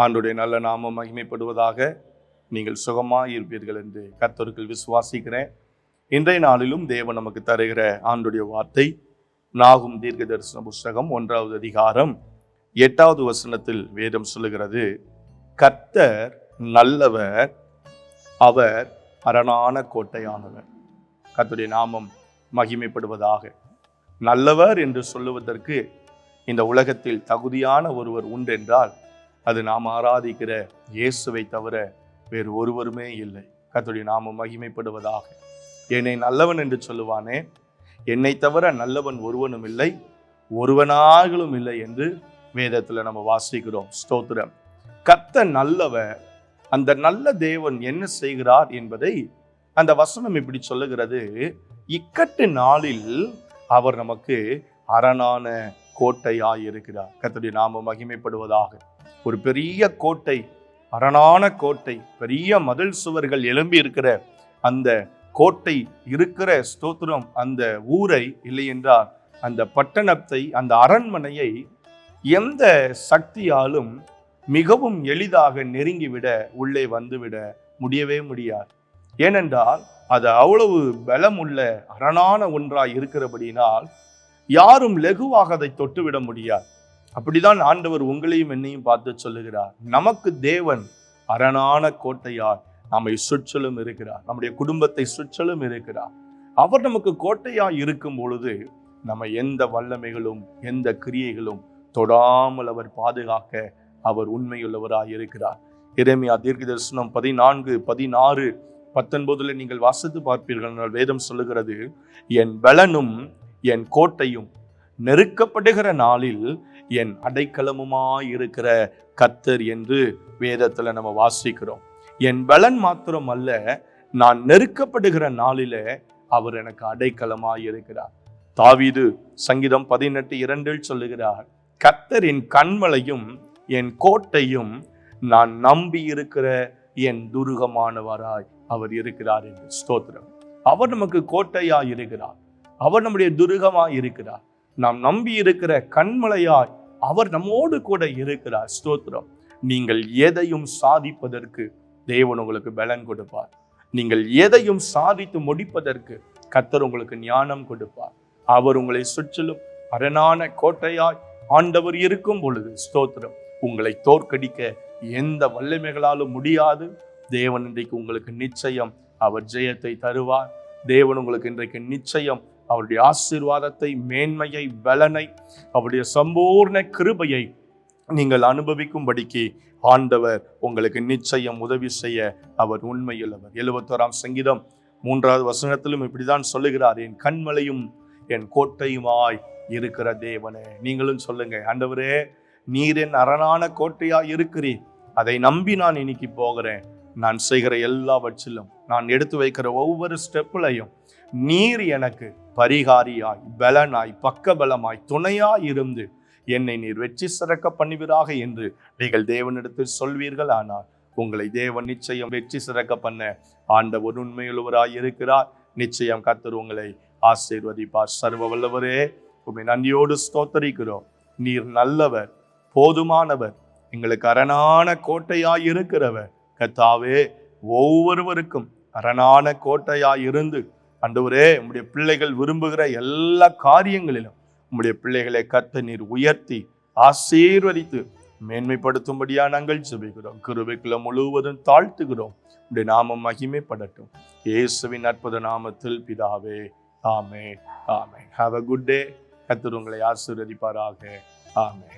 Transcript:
ஆண்டுடைய நல்ல நாமம் மகிமைப்படுவதாக நீங்கள் சுகமாக இருப்பீர்கள் என்று கர்த்தர்கள் விசுவாசிக்கிறேன். இன்றைய நாளிலும் தேவன் நமக்கு தருகிற ஆண்டுடைய வார்த்தை நாகும் தீர்க்க தரிசன புஸ்தகம் ஒன்றாவது அதிகாரம் எட்டாவது வசனத்தில் வேதம் சொல்லுகிறது கர்த்தர் நல்லவர் அவர் அரணான கோட்டையானவர். கர்த்தருடைய நாமம் மகிமைப்படுவதாக. நல்லவர் என்று சொல்லுவதற்கு இந்த உலகத்தில் தகுதியான ஒருவர் உண்டென்றால் அது நாம் ஆராதிக்கிற இயேசுவை தவிர வேறு ஒருவருமே இல்லை. கத்துடைய நாம மகிமைப்படுவதாக. என்னை நல்லவன் என்று சொல்லுவானே? என்னை தவிர நல்லவன் ஒருவனும் இல்லை ஒருவனாகலும் இல்லை என்று வேதத்தில் நம்ம வாசிக்கிறோம். ஸ்தோத்திரம். கத்த நல்லவ அந்த நல்ல தேவன் என்ன செய்கிறார் என்பதை அந்த வசனம் இப்படி சொல்லுகிறது. இக்கட்டு நாளில் அவர் நமக்கு அரணான கோட்டையாய் இருக்கிறார். கர்த்தருடைய நாம மகிமைப்படுவதாக. ஒரு பெரிய கோட்டை அரணான கோட்டை பெரிய மதில் சுவர்கள் எழும்பி இருக்கிற அந்த கோட்டை இருக்கிற ஸ்தோத்திரம் அந்த ஊரை இல்லை என்றால் அந்த பட்டணத்தை அந்த அரண்மனையை எந்த சக்தியாலும் மிகவும் எளிதாக நெருங்கிவிட உள்ளே வந்துவிட முடியவே முடியாது. ஏனென்றால் அது அவ்வளவு பலமுள்ள அரணான ஒன்றாய் இருக்கிறபடினால் யாரும் லெகுவாக அதை தொட்டுவிட முடியாது. அப்படிதான் ஆண்டவர் உங்களையும் என்னையும் பார்த்து சொல்லுகிறார். நமக்கு தேவன் அரணான கோட்டையார். நம்மை சுற்றலும் இருக்கிறார். நம்முடைய குடும்பத்தை சுற்றலும் இருக்கிறார். அவர் நமக்கு கோட்டையாய் இருக்கும் பொழுது நம்ம எந்த வல்லமைகளும் எந்த கிரியைகளும் தொடாமல் அவர் பாதுகாக்க அவர் உண்மையுள்ளவராய் இருக்கிறார். இறைமையா தீர்க்க தரிசனம் பதினான்கு பதினாறு பத்தொன்பதுல நீங்கள் வாசித்து பார்ப்பீர்கள். என்றால் வேதம் சொல்லுகிறது என் பலனும் என் கோட்டையும் நெருக்கப்படுகிற நாளில் என் அடைக்கலமுமாய் இருக்கிற கத்தர் என்று வேதத்தில் நம்ம வாசிக்கிறோம். என் பலன் மாத்திரம் அல்ல நான் நெருக்கப்படுகிற நாளில அவர் எனக்கு அடைக்கலமாய் இருக்கிறார் தாவிது சங்கீதம் பதினெட்டு இரண்டில் சொல்லுகிறார் கத்தர் என் கண்மலையும் என் கோட்டையும் நான் நம்பி இருக்கிற என் துருகமானவராய் அவர் இருக்கிறார் என்று ஸ்தோத்திரம். அவர் நமக்கு கோட்டையாய் இருக்கிறார் அவர் நம்முடைய துருகமாய் இருக்கிறார் நாம் நம்பி இருக்கிற கண்மலையாய் அவர் நம்மோடு கூட இருக்கிறார். ஸ்தோத்திரம். நீங்கள் எதையும் சாதிப்பதற்கு தேவன் உங்களுக்கு பலன் கொடுப்பார். நீங்கள் எதையும் சாதித்து முடிப்பதற்கு கத்தர் உங்களுக்கு ஞானம் கொடுப்பார். அவர் உங்களை சுற்றிலும் அரணான கோட்டையாய் ஆண்டவர் இருக்கும் பொழுது ஸ்தோத்திரம். உங்களை தோற்கடிக்க எந்த வல்லமைகளாலும் முடியாது. தேவன் இன்றைக்கு உங்களுக்கு நிச்சயம். அவர் ஜெயத்தை தருவார். தேவன் உங்களுக்கு இன்றைக்கு நிச்சயம் அவருடைய ஆசீர்வாதத்தை மேன்மையை பலனை அவருடைய சம்பூர்ண கிருபையை நீங்கள் அனுபவிக்கும்படிக்கு ஆண்டவர் உங்களுக்கு நிச்சயம் உதவி செய்ய அவர் உண்மையில் அவர். எழுபத்தோராம் சங்கீதம் மூன்றாவது வசனத்திலும் இப்படிதான் சொல்லுகிறார் என் கண்மலையும் என் கோட்டையுமாய் இருக்கிற தேவனே. நீங்களும் சொல்லுங்க ஆண்டவரே நீர் என் அரணான கோட்டையா இருக்கிறீர். அதை நம்பி நான் இன்னைக்கு போகிறேன். நான் செய்கிற எல்லாவற்றிலும் நான் எடுத்து வைக்கிற ஒவ்வொரு ஸ்டெப்லையும் நீர் எனக்கு பரிகாரியாய் பலனாய் பக்கபலமாய் துணையாய் இருந்து என்னை நீர் வெற்றி சிறக்க பண்ணுவீராக என்று நீங்கள் தேவனிடத்தில் சொல்வீர்கள். ஆனால் உங்களை தேவன் நிச்சயம் வெற்றி சிறக்க பண்ண ஆண்டவர் உண்மையுள்ளவராய் இருக்கிறார். நிச்சயம் கத்தர் உங்களை ஆசீர்வதிப்பார். சர்வ வல்லவரே உண்மை நன்றியோடு ஸ்தோத்தரிக்கிறோம். நீர் நல்லவர் போதுமானவர் எங்களுக்கு அரணான கோட்டையாய் இருக்கிறவர். கத்தாவே ஒவ்வொருவருக்கும் அரணான கோட்டையாய் இருந்து அண்டவரே உம்முடைய பிள்ளைகள் விரும்புகிற எல்லா காரியங்களிலும் உம்முடைய பிள்ளைகளை கத்த நீர் உயர்த்தி ஆசீர்வதித்து மேன்மைப்படுத்தும்படியா நாங்கள் ஜெபிக்கிறோம். கிருபைக்குள்ள முழுவதும் தாழ்த்துகிறோம். உடைய நாமம் மகிமைப்படட்டும். இயேசுவின் அற்புத நாமத்தில் பிதாவே ஆமே ஆமே ஹாவ் அ குட் டே கத்திர உங்களை ஆசீர்வதிப்பாராக. ஆமே